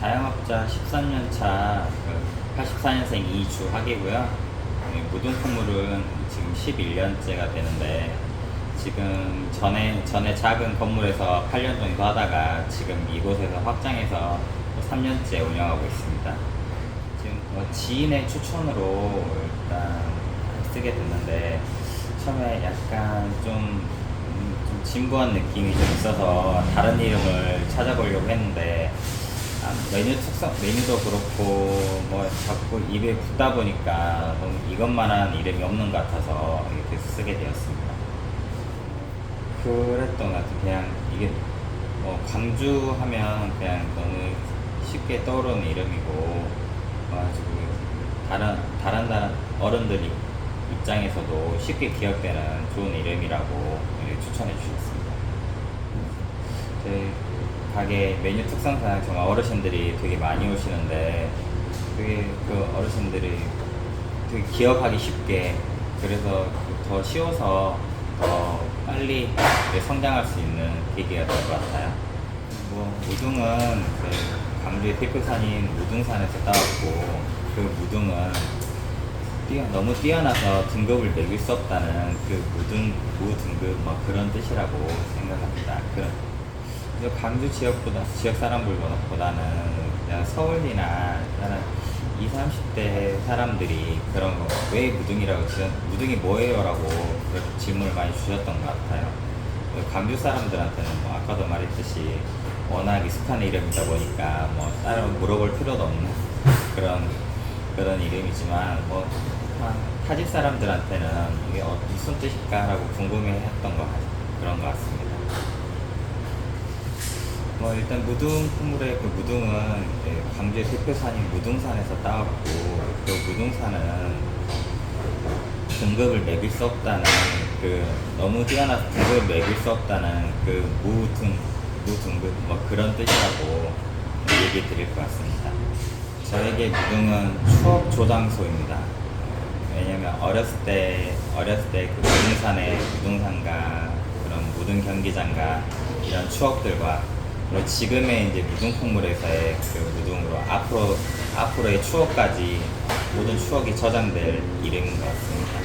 자영업자 13년차 84년생 이주학이고요. 네, 무등포물은 지금 11년째가 되는데 지금 전에 전에 작은 건물에서 8년 정도 하다가 지금 이곳에서 확장해서 또 3년째 운영하고 있습니다. 지금 뭐 지인의 추천으로 일단 쓰게 됐는데 처음에 약간 좀, 음, 좀 진부한 느낌이 좀 있어서 다른 이름을 찾아보려고 했는데 아, 메뉴 특성 메뉴도 그렇고 뭐 자꾸 입에 붙다 보니까 너무 이것만한 이름이 없는 것 같아서 이렇게 쓰게 되었습니다. 그랬던 것 같아요. 그냥 이게 뭐 광주 하면 그냥 너무 쉽게 떠오르는 이름이고 가지고 다른 다른 다른 어른들 입- 입장에서도 쉽게 기억되는 좋은 이름이라고 추천해 주셨습니다. 가게 메뉴 특성상 정말 어르신들이 되게 많이 오시는데 되게 그 어르신들이 되게 기억하기 쉽게 그래서 더 쉬워서 더 빨리 성장할 수 있는 계기가 될 것 같아요. 뭐 무등은 그 광주의 대표산인 무등산에서 따왔고 그 무등은 뛰어, 너무 뛰어나서 등급을 매길 수 없다는 그 무등 무등급 뭐 그런 뜻이라고 생각합니다. 그런 광주 지역보다 지역 사람들보다는 그냥 서울이나 다른 20, 30대 사람들이 그런 거 왜 무등이라고 지금 무등이 뭐예요라고 그렇게 질문을 많이 주셨던 것 같아요. 광주 사람들한테는 뭐 아까도 말했듯이 워낙 익숙한 이름이다 보니까 뭐 따로 물어볼 필요도 없는 그런 그런 이름이지만 뭐한 타지 사람들한테는 이게 어- 무슨 뜻일까라고 궁금해했던 것 같- 그런 것 같습니다. 뭐 일단 무등 풍물의 그 무등은 이제 광주의 대표산인 무등산에서 따왔고 그 무등산은 등급을 매길 수 없다는 그 너무 뛰어나서 등급을 매길 수 없다는 그 무등 무등급 뭐 그런 뜻이라고 얘기 드릴 것 같습니다. 저에게 무등은 추억 조장소입니다. 왜냐면 어렸을 때 어렸을 때 그 무등산의 무등산과 그런 무등 경기장과 이런 추억들과 그리고 지금의 이제 무등 콩물에서의 그 무등으로 앞으로 앞으로의 추억까지 모든 추억이 저장될 이름인 것 같습니다.